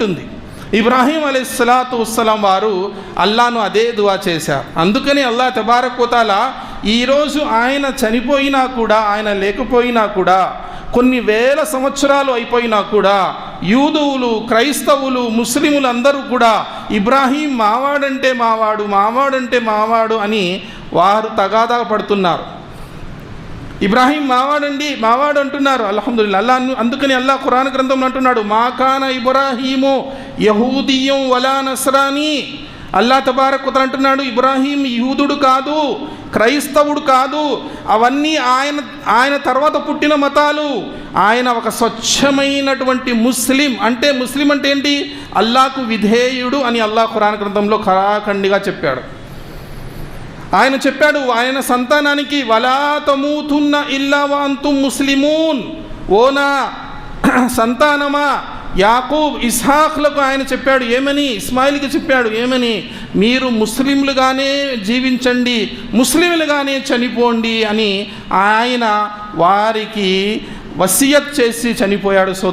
ఉంటుంది ఇబ్రాహీం అలీ సలాతు వస్సలాం వారు అల్లాను అదే దువా చేశారు. అందుకని అల్లా తబారకోతాల ఈరోజు ఆయన చనిపోయినా కూడా ఆయన లేకపోయినా కూడా కొన్ని వేల సంవత్సరాలు అయిపోయినా కూడా యూదువులు క్రైస్తవులు ముస్లిములు అందరూ కూడా ఇబ్రాహీం మావాడంటే మావాడు మావాడంటే మావాడు అని వారు తగాదా పడుతున్నారు. ఇబ్రాహీం మావాడండి మావాడు అంటున్నారు అల్హమ్దుల్లా అల్లా అందుకని అల్లా ఖురాన్ గ్రంథంలో అంటున్నాడు మాకాన ఇబ్రాహీము యహూదీయం వలా నస్రాని. అల్లా తబారకుతలు అంటున్నాడు ఇబ్రాహీం యూదుడు కాదు క్రైస్తవుడు కాదు అవన్నీ ఆయన ఆయన తర్వాత పుట్టిన మతాలు. ఆయన ఒక స్వచ్ఛమైనటువంటి ముస్లిం. అంటే ముస్లిం అంటే ఏంటి? అల్లాకు విధేయుడు అని అల్లా ఖురాన్ గ్రంథంలో ఖరాఖండిగా చెప్పాడు. ఆయన చెప్పాడు ఆయన సంతానానికి వలా తమూతున్న ఇల్లా వాంతుం ముస్లిమూన్? ఓనా సంతానమా? యాకూబ్ ఇస్హాక్లకు ఆయన చెప్పాడు ఏమని? ఇస్మాయిల్కి చెప్పాడు ఏమని? మీరు ముస్లింలుగానే జీవించండి ముస్లింలుగానే చనిపోండి అని ఆయన వారికి వసియత్ చేసి చనిపోయాడు. సో